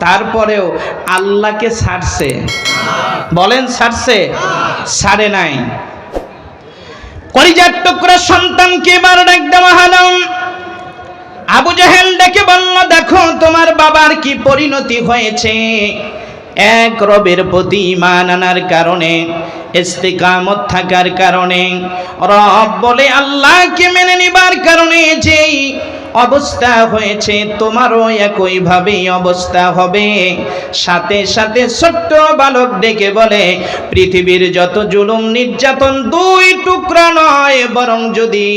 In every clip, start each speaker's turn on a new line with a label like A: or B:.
A: তারপরেও আল্লাহকে ছাড়ছে। বলেন ছাড়ছে? ছাড়ে নাই। কলিজার টুকরা সন্তানকে এবার ডাক দেওয়া হলো আবু জাহেল ডেকে বলল, দেখো, তোমার বাবার কি পরিণতি হয়েছে? এক রবের প্রতি ইমান আনার কারণে, ইস্তিকামত থাকার কারণে, রব বলে, আল্লাহকে মেনে নিবার কারণে যেই অবস্থা হয়েছে, তোমারও একইভাবেই অবস্থা হবে। সাথে সাথে ছোট্ট বালক ডেকে বলে, পৃথিবীর যত জুলুম নির্যাতন দুই টুকরা নয়, বরং যদি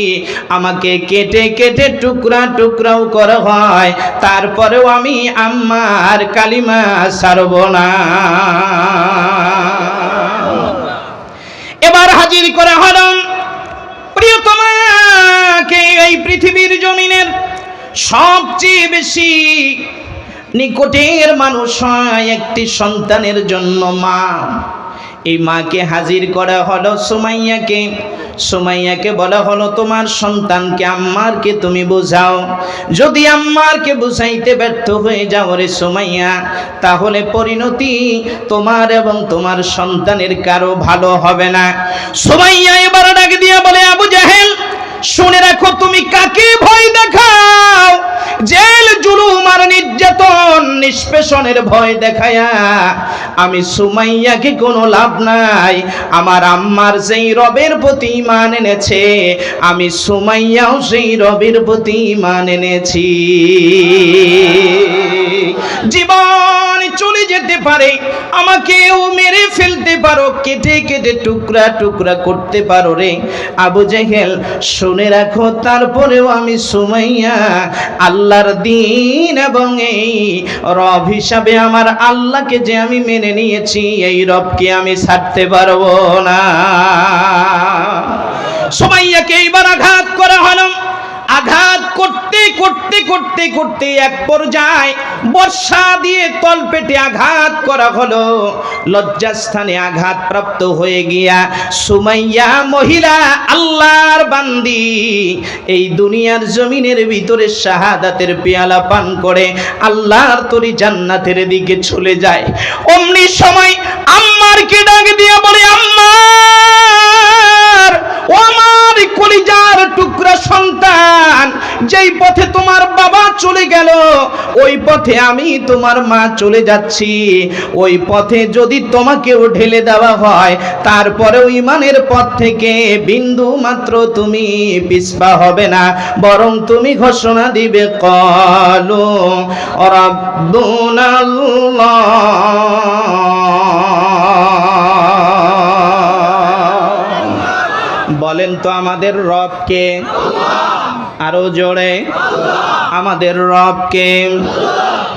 A: আমাকে কেটে কেটে টুকরা টুকরাও করা হয়, তারপরেও আমি আম্মার কালিমা সারব না। এবার হাজির করা হলো প্রিয়তমাকে এই পৃথিবীর জমিনের সবচেয়ে বেশি নিকটের মানুষ হয় একটি সন্তানের জন্য মা। এই মাকে হাজির করা হলো সুমাইয়াকে। সুমাইয়াকে বলা হলো, তোমার সন্তানকে আম্মারকে তুমি বোঝাও। যদি আম্মারকে বুঝাইতে ব্যর্থ হয়ে যাও রে সুমাইয়া, তাহলে পরিণতি তোমার এবং তোমার সন্তানের কারও ভালো হবে না। সুমাইয়া এবার ডাক দিয়া বলে, আবু জাহেল শুনে রাখো তুমি কাকে ভয় দেখাও? জেল, জুলুম আর নির্যাতন, নিষ্পেষণের ভয় দেখায়া আমি সুমাইয়াকে কোনো লাভ নাই। আমার আম্মার যেই রবের প্রতি ইমান এনেছে, আমি সুমাইয়াও সেই রবের প্রতি ইমান এনেছি। জীবন চলে যেতে পারে, আমাকেও মেরে ফেলতে পারো, কেটে কেটে টুকরা টুকরা করতে পারো রে। আবু জেহেল, শুনে রাখো, তারপরেও আমি সুমাইয়া আল্লাহর দিন এবং এই রব হিসাবে আমার আল্লাহকে যে আমি মেনে নিয়েছি, এই রবকে আমি ছাড়তে পারব না। সবাইয়াকে এইবার আঘাত করা হলো আঘাত করতে করতে করতে এক পর্যায়ে বর্ষা দিয়ে তলপেটে আঘাত করা হলো। লজ্জাস্থানে আঘাত প্রাপ্ত হয়ে গিয়া সুমাইয়া মহিলা, আল্লাহর বান্দি, এই দুনিয়ার জমিনের ভিতরে শাহাদাতের পেয়ালা পান করে আল্লাহর তরি জান্নাতের দিকে চলে যায়। অমনি সময় আম্মারকে ডাক দিয়া বলে, আম্মার, ও আমার যেই পথে তোমার বাবা চলে গেল, ওই পথে আমি তোমার মা চলে যাচ্ছি। ওই পথে যদি তোমাকেও ঢেলে দেওয়া হয়, তারপরেও ইমানের পথ থেকে বিন্দু মাত্র তুমি পিছপা হবে না, বরং তুমি ঘোষণা দিবে, কলো রব্বুনাল্লাহ বলেন তো আমাদের রবকে। আরও জোরে। আমাদের রবকে।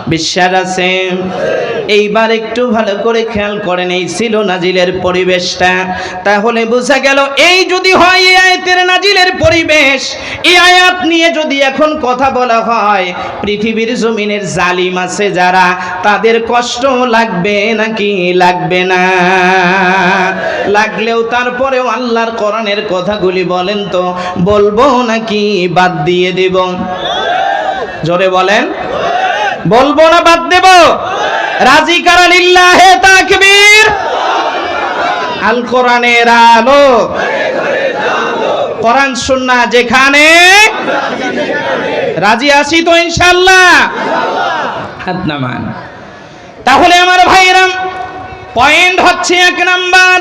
A: বিশ্বাস আছে? এইবার একটু ভালো করে খেয়াল করেন, এই ছিল নাজিলের পরিবেশটা। তাহলে বোঝা গেল, এই যদি হয় এই আয়াতের নাজিলের পরিবেশ। এই আয়াত নিয়ে যদি এখন কথা বলা হয়, পৃথিবীর জমিনের জালিম আছে যারা, তাদের কষ্ট লাগবে নাকি লাগবে না? লাগলেও তারপরেও আল্লাহর কোরআনের কথাগুলি বলেন তো, বলব নাকি বাদ দিয়ে দেব? জোরে বলেন। বলব না, বাদ দেব? রাজি কারা লিল্লাহে তাকবীর। আল কোরআনের আলো। কোরআন, সুন্নাহ যেখানে। রাজি আছি তো ইনশাআল্লাহ। হাত নামান তাহলে আমার ভাইরাম পয়েন্ট হচ্ছে এক নাম্বার।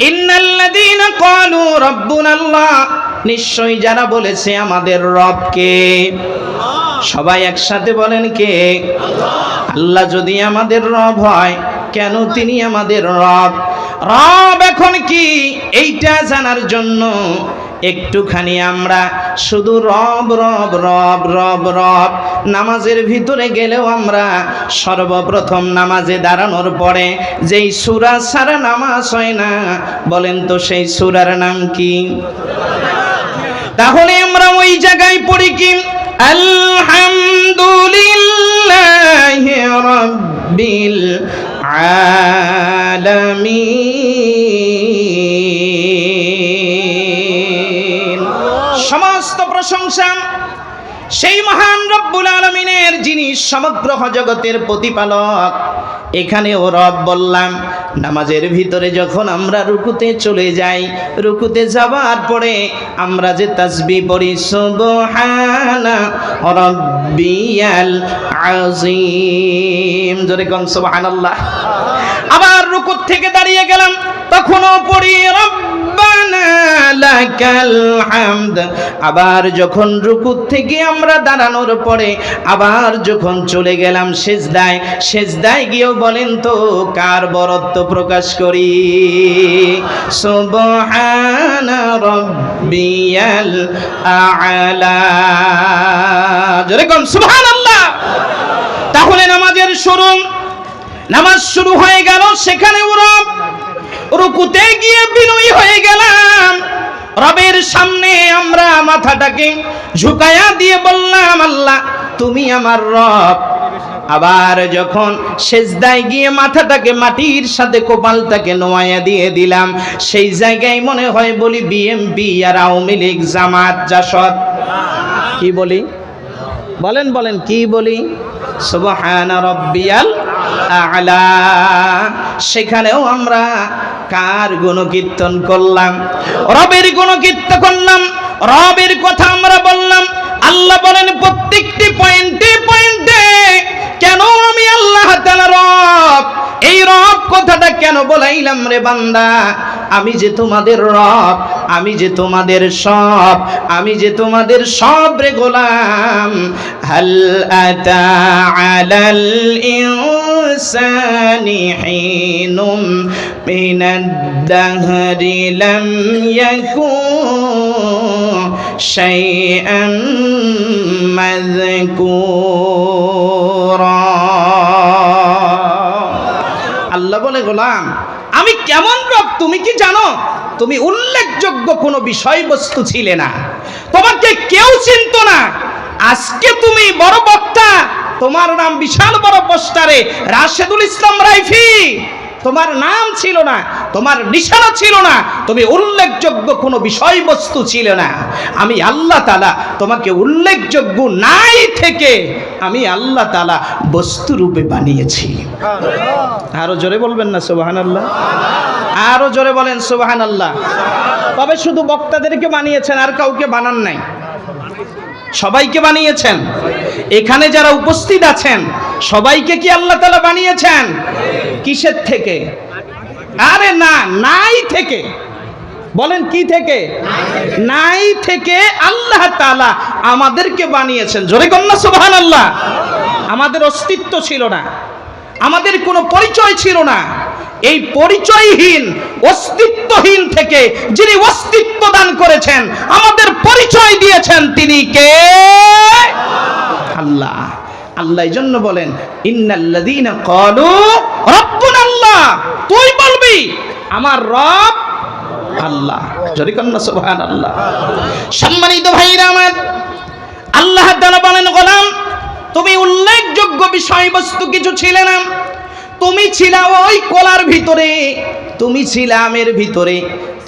A: ইন্নাল্লাযীনা ক্বালু রাব্বুনাল্লাহ। নিশ্চয়ই যারা বলেছে আমাদের রবকে, সবাই একসাথে বলেন কে? আল্লাহ যদি আমাদের রব হয়, কেন তিনি আমাদের রব? রব এখন কি? এইটা জানার জন্য একটুখানি আমরা শুধু রব রব রব রব রব নামাজের ভিতরে গেলেও আমরা সর্বপ্রথম নামাজে দাঁড়ানোর পরে যেই সুরা সারা নামাজ হয় না, বলেন তো সেই সুরার নাম কি? তাহলে আমরা ওই জায়গায় পড়ি কি? আলহামদুলিল্লাহ সমস্ত প্রশংসা সেই মহান রব্বুল আলমিনের যিনি সমগ্র জগতের প্রতিপালক। এখানেও রব বললাম, নামাজের ভিতরে যখন আমরা রুকুতে চলে যাই, রুকুতে যাবার পরে আমরা যে তাসবি পড়ি, সুবহানা রব্বিয়াল আযীম। জোরে কোন, সুবহানাল্লাহ। আবার রুকুত থেকে দাঁড়িয়ে গেলাম, তখনও পড়ি হামদ আবার যখন রুকুত থেকে আমরা দাঁড়ানোর পরে আবার যখন চলে গেলাম সেজদায় সেজদায় গিয়েও বলেন তো, কার বরত্ব প্রকাশ করি? তাহলে নামাজের শুরু, নামাজ শুরু হয়ে গেল, সেখানে রুকুতে গিয়ে বিনয়ী হয়ে গেলাম। রবের সামনে আমরা মাথাটাকে ঝুঁকায়া দিয়ে বললাম, আল্লাহ, তুমি আমার রব। আবার যখন সেজদায় গিয়ে মাথাটাকে মাটির সাথে কপালটাকে নোয়াইয়া দিয়ে দিলাম, সেই জায়গায় মনে হয় বলি বিএমপি আর আওয়ামী লীগ, জামাত, জাসদ। কি বলি? বলেন বলেন, কি বলি? সুবহানা রব্বিয়াল আলা। সেখানেও আমরা কার গুণ কীর্তন করলাম? রবের গুণকীর্ত করলাম। রবের কথা আমরা বললাম। আল্লাহ বলেন, প্রত্যেকটি পয়েন্টে পয়েন্টে কেন আমি আল্লাহ রব? এই রব কথাটা কেন বলাইলাম রে বান্দা? আমি যে তোমাদের রব, আমি যে তোমাদের সব, আমি যে তোমাদের সব রে গোলাম। হাল আতা গোলাম, আমি কেমন রব তুমি কি জানো? তুমি উল্লেখযোগ্য কোনো বিষয়বস্তু ছিলে না। তোমাকে কেউ চিনত না। আজকে তুমি বড় বক্তা, তোমার নাম বিশাল বড় পোস্টারে রাশেদুল ইসলাম রাইফি। তোমার নাম ছিল না তোমার নিশানা ছিল না তুমি উল্লেখযোগ্য কোনো বিষয়বস্তু ছিল না। আমি আল্লাহ তালা তোমাকে উল্লেখযোগ্য নাই থেকে আমি আল্লাহ তালা বস্তু রূপে বানিয়েছি। আরও জোরে বলবেন না সুবাহান আল্লাহ আরও জোরে বলেন সুবাহান আল্লাহ তবে শুধু বক্তাদেরকে বানিয়েছেন আর কাউকে বানান নাই। সবাইকে বানিয়েছেন। এখানে যারা উপস্থিত আছেন সবাইকে কি আল্লাহ তালা বানিয়েছেন? কিসের থেকে? আরে না, নাই থেকে। বলেন কি থেকে? নাই থেকে আল্লাহ তালা আমাদেরকে বানিয়েছেন। জোরে কন্যা সুবহান আল্লাহ আমাদের অস্তিত্ব ছিল না। আমাদের কোনো পরিচয় ছিল না। এই পরিচয়হীন, অস্তিত্বহীন থেকে যিনি অস্তিত্ব দান করেছেন, আমাদের পরিচয় দিয়েছেন তিনি কে? আল্লাহ। আল্লাহ জন্য বলেন, ইন্নাল্লাযীনা ক্বালু রব্বুনা আল্লাহ তুই বলবি, আমার রব আল্লাহ। যদি কন্যা সুবহান আল্লাহ সম্মানিত ভাইরা আমার, আল্লাহ তাআলা বলেন, গোলাম, তুমি উল্লেখযোগ্য বিষয়বস্তু কিছু ছিলে না। তুমি ছিলা ওই কলার ভিতরে, তুমি ছিলা আমের ভিতরে,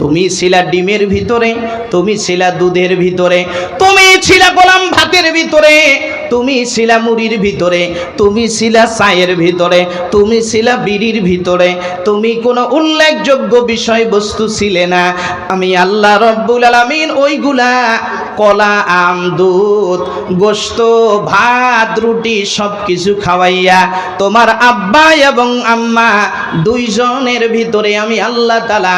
A: তুমি ছিলা ডিমের ভিতরে, তুমি ছিলা দুধের ভিতরে, তুমি ছিলা গোলাম ভাতের ভিতরে তুমি ছিলা মুড়ির ভিতরে, তুমি ছিলা চায়ের ভিতরে, তুমি ছিলা বিড়ির ভিতরে, তুমি কোনো উল্লেখযোগ্য বিষয়বস্তু ছিলে না। আমি আল্লাহ রব্বুল আলামিন ওইগুলা কলা, আম, দুধ গোস্ত ভাত, রুটি সব কিছু খাওয়াইয়া তোমার আব্বা এবং আম্মা দুইজনের ভিতরে আমি আল্লাহ তালা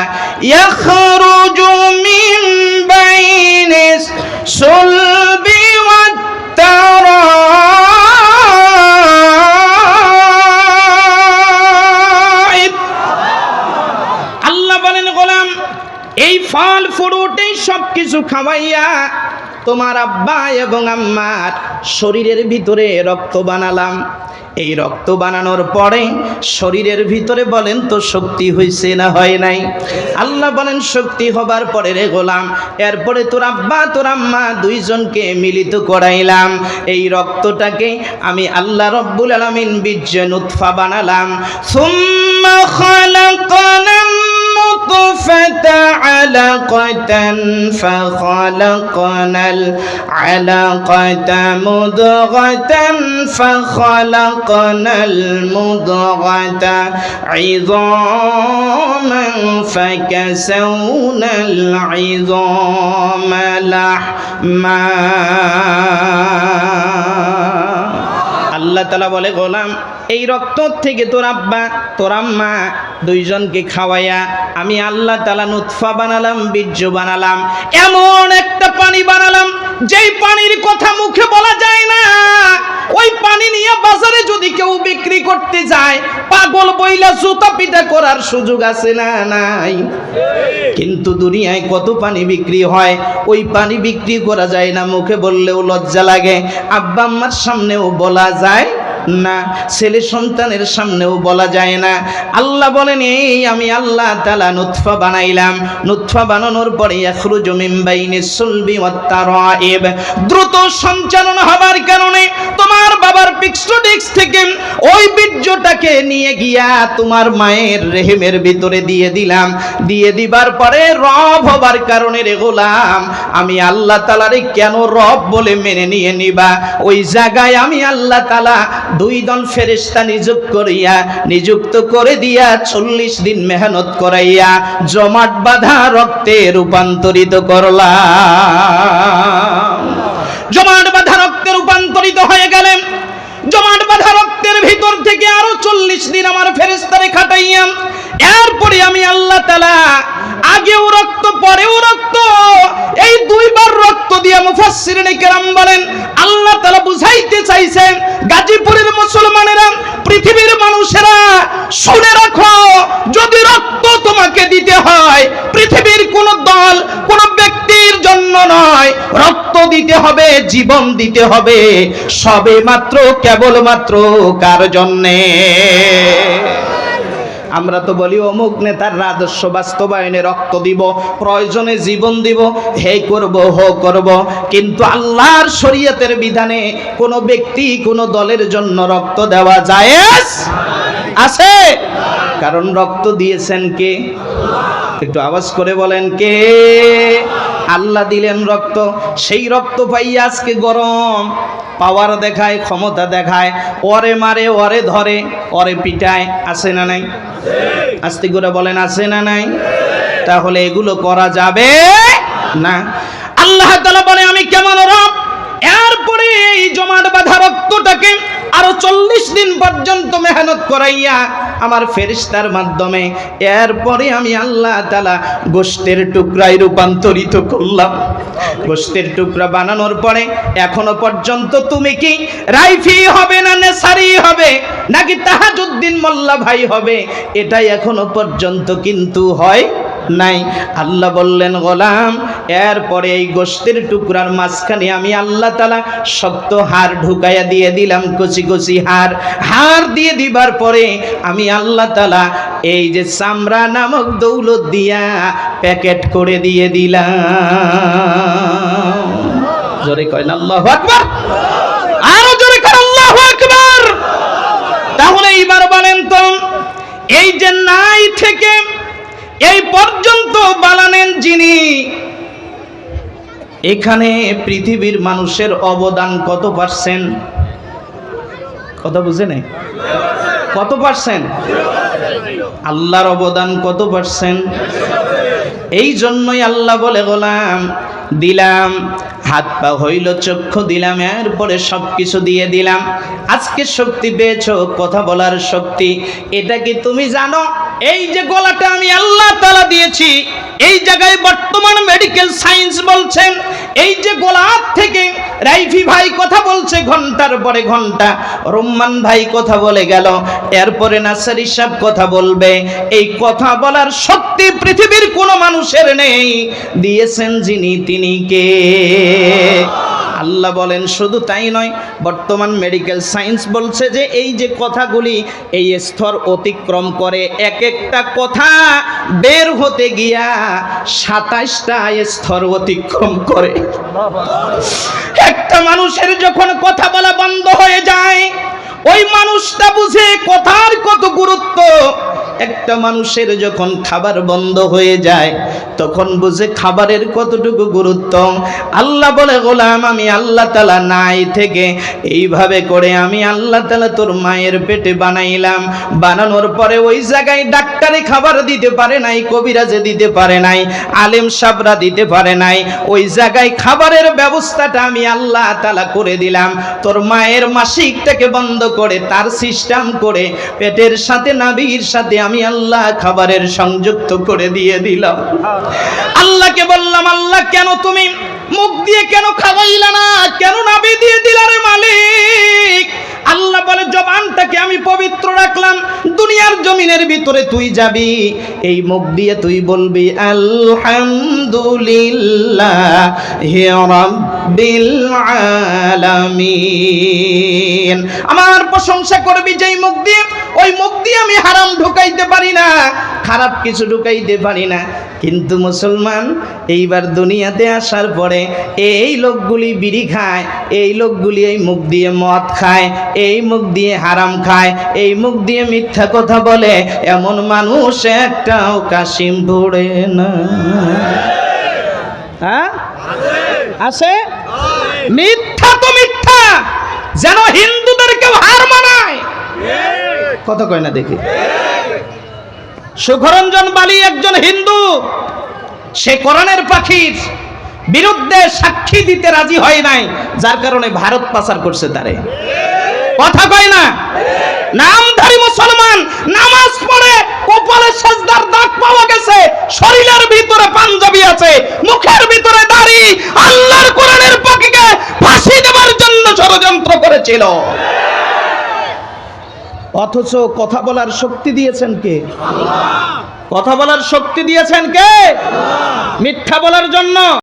A: ইয়াখরুজু মিন বাইনিস সুলবি আল্লাহ বলেন, গোলাম, এই ফল, ফ্রুটেই সব কিছু খাওয়াইয়া তোমার আব্বা এবং আম্মার শরীরের ভিতরে রক্ত বানালাম। এই রক্ত বানানোর পরে শরীরের ভিতরে বলেন তো শক্তি হয়েছে না হয় নাই? আল্লাহ বলেন, শক্তি হবার পরে রে গোলাম, এরপরে তোর আব্বা, তোর আম্মা দুইজনকে মিলিত করাইলাম। এই রক্তটাকে আমি আল্লাহ রব্বুল আলামিন বীর্য নুৎফা বানালাম। সুম্মা খালাকনা النطفة علقة فخلقنا العلقة مضغة فخلقنا المضغة عظاما فكسونا العظام لحما আল্লাহ তালা বলে গোলাম এই রক্ত থেকে তোর আব্বা, তোর আম্মা দুইজনকে খাওয়াইয়া আমি আল্লাহ তালা নুৎফা বানালাম, বীর্য বানালাম, এমন একটা পানি বানালাম, যেই পানির কথা মুখে বলা যায় না। ওই পানি নিয়ে বাজারে যদি কেউ বিক্রি করতে যায়, পাগল বইলা জুতা পিটা করার সুযোগ আছে না? নাই। কিন্তু দুনিয়ায় কত পানি বিক্রি হয়, ওই পানি বিক্রি করা যায় না, মুখে বললেও লজ্জা লাগে। আব্বা আম্মার সামনেও বলা যায় না, ছেলে সন্তানের সামনেও বলা যায় না। আল্লাহ বলেন, এই আমি আল্লাহ তালা নুৎফা বানাইলাম। নুৎফা বানানোর পরে দ্রুত সঞ্চালন হবার কারণে তোমার বাবার পিক্সোডিক্স থেকে ওই বীর্যটাকে নিয়ে গিয়া তোমার মায়ের রেহেমের ভিতরে দিয়ে দিলাম। দিয়ে দিবার পরে রব হবার কারণে রে গোলাম, আমি আল্লাহ তালারে কেন রব বলে মেনে নিয়ে নিবা? ওই জায়গায় আমি আল্লাহ তালা দুই দল ফেরেশতা নিযুক্ত করিয়া, নিযুক্ত করে দিয়া চল্লিশ দিন মেহনত করাইয়া জমাট বাঁধা রক্তে রূপান্তরিত করলাম। জমাট বাঁধা রক্তে রূপান্তরিত হয়ে গেলেন জমাট বাঁধা রক্তের ভিতর থেকে আরও চল্লিশ দিন আমার ফেরেস্তারে খাটাইয়াম এরপরে আমি আল্লাহ তালা আগেও রক্ত, পরেও রক্ত রক্ত দিয়ে মুফাসসিরিন কেরাম বলেন, আল্লাহ তালা বুঝাইতে চাইছেন, গাজীপুরের মুসলমানেরা, পৃথিবীর মানুষেরা, শুনে রাখো, যদি রক্ত তোমাকে দিতে হয়, পৃথিবীর কোন দল, কোন ব্যক্তির জন্য নয়, রক্ত দিতে হবে, জীবন দিতে হবে, সবে মাত্র, কেবলমাত্র কার জন্যে? আমরা তো বলি, অমুক নেতার রাজস্ব বাস্তবায়নে রক্ত দিব, প্রয়োজনে জীবন দিব, হে করব, হো করব। কিন্তু আল্লাহর শরীয়তের বিধানে কোনো ব্যক্তি, কোনো দলের জন্য রক্ত দেওয়া যায় আছে? কারণ রক্ত দিয়েছেন কে? একটু আওয়াজ করে বলেন, কে? আল্লাহ দিলেন রক্ত, সেই রক্ত পাইয়া আজকে গরম। পাওয়ার দেখায়, ক্ষমতা দেখায়, ওরে মারে, ওরে ধরে, ওরে পিটায়, আছে না নাই? আস্তে করে বলেন, আছে না নাই? তাহলে এগুলো করা যাবে না। আল্লাহ তালা বলে, আমি কেমন রব এরপরে এই জমাট বাঁধা রক্তটাকে আরও চল্লিশ দিন পর্যন্ত মেহনত করাইয়া আমার ফেরিস্তার মাধ্যমে এরপরে আমি আল্লাহ তালা গোষ্ঠের টুকরায় রূপান্তরিত করলাম। গোষ্ঠের টুকরা বানানোর পরে এখনও পর্যন্ত তুমি কি রাইফি হবে না নেসারি হবে, নাকি তাহাজুদ্দিন মোল্লা ভাই হবে? এটাই এখনও পর্যন্ত কিন্তু হয় নাই। আল্লাহ বললেন, গোলাম, এরপরে এই গোষ্ঠের টুকরার মাঝখানে আমি আল্লাহ তালা শক্ত হার ঢুকাইয়া দিয়ে দিলাম, কচি কচি হার হার দিয়ে দিবার পরে আমি আল্লাহ তালা এই যে চামড়া নামক দৌলত দিয়া প্যাকেট করে দিয়ে দিলাম। জোরে কয় না, আল্লাহ আকবার। আরও জোরে কয়, আল্লাহ আকবার। তাহলে এইবার বলেন তো, এই যে নাই থেকে এই পর্যন্ত বানানেন যিনি। এখানে পৃথিবীর মানুষের অবদান কত পার্সেন্ট? কথা বুঝে নেই? কত পার্সেন্ট? আল্লাহর অবদান কত পার্সেন্ট? এই জন্যই আল্লাহ বলে, গোলাম, দিলাম, হাত পা হইল, চক্ষু দিলাম, এরপরে সব কিছু দিয়ে দিলাম। আজকে শক্তি পেয়েছ, কথা বলার শক্তি। এটা কি তুমি জানো? এই যে গলাটা আমি আল্লাহ তালা দিয়েছি, এই জায়গায় বর্তমান মেডিকেল সায়েন্স বলছেন, এই যে গোলাপ থেকে রাইফি ভাই কথা বলছে ঘণ্টার পরে ঘণ্টা, রুম্মান ভাই কথা বলে গেল, এরপরে নাসারি সাহেব কথা বলবে, এই কথা বলার শক্তি পৃথিবীর কোনো মানুষের নেই, দিয়েছেন যিনি তিনি কে? আল্লাহ বলেন, শুধু তাই নয়, বর্তমান মেডিকেল সায়েন্স বলছে যে এই যে কথাগুলি এই স্তর অতিক্রম করে এক একটা কথা বের হতে গিয়া সাতাইশটা স্তর অতিক্রম করে। একটা মানুষের যখন কথা বলা বন্ধ হয়ে যায়, ওই মানুষটা বুঝে কথার কত গুরুত্ব একটা মানুষের যখন খাবার বন্ধ হয়ে যায়, তখন বুঝে খাবারের কতটুকু গুরুত্ব? আল্লাহ বলে, গোলাম, আমি আল্লাহ তালা নাই থেকে। এইভাবে করে আমি আল্লাহ তালা তোর মায়ের পেটে বানাইলাম। বানানোর পরে ওই জায়গায় ডাক্তারে খাবার দিতে পারে নাই, কবিরাজে দিতে পারে নাই, আলেম সাবরা দিতে পারে নাই। ওই জায়গায় খাবারের ব্যবস্থাটা আমি আল্লাহ তালা করে দিলাম। তোর মায়ের মাসিকটাকে বন্ধ করে, তার সিস্টেম করে, পেটের সাথে নাভির সাথে আমি আল্লাহ খাবারের সংযুক্ত করে দিয়ে দিলাম। আল্লাহকে বললাম, আল্লাহ, কেন তুমি মুখ দিয়ে কেন খাওয়াইলা না? কেন নাবি দিয়ে দিলারে মালিক? আল্লাহ বলে জবানটাকে আমি পবিত্র রাখলাম, দুনিয়ার জমিনের ভিতরে তুই যাবি, এই মুখ দিয়ে তুই বলবি, আলহামদুলিল্লাহ হে আলামিন। আমার প্রশংসা করবি যেই মুখ দিয়ে, ওই মুখ দিয়ে আমি হারাম ঢুকাইতে পারি না, খারাপ কিছু ঢুকাইতে পারি না। কিন্তু মুসলমান, এইবার দুনিয়াতে আসার পরে, এই লোকগুলি বিড়ি খায়, এই লোকগুলি এই মুখ দিয়ে মদ খায় এই মুখ দিয়ে হারাম খায়, এই মুখ দিয়ে মিথ্যা কথা বলে, এমন মানুষ একটাও কাশিম পড়ে না। হ্যাঁ? আছে? মিথ্যা তো মিথ্যা, যেন হিন্দুদেরকেও হার মানায়। কত কয় না দেখি। সুখরঞ্জন বালি একজন হিন্দু, সে কোরআনের পাখির বিরুদ্ধে সাক্ষী দিতে রাজি হয় নাই, যার কারণে ভারত পাচার করছে তারে। কথা কয় না? নামধারী মুসলমান নামাজ পড়ে, কপালে সাজদার দাগ পাওয়া গেছে, শরীরের ভিতরে পাঞ্জাবি আছে, মুখের ভিতরে দাড়ি, আল্লাহর কোরআনের পাখিকে ফাঁসি দেওয়ার জন্য ষড়যন্ত্র করেছিল। অথচ কথা বলার শক্তি দিয়েছেন কে? কথা বলার শক্তি দিয়েছেন কে? মিথ্যা বলার জন্য।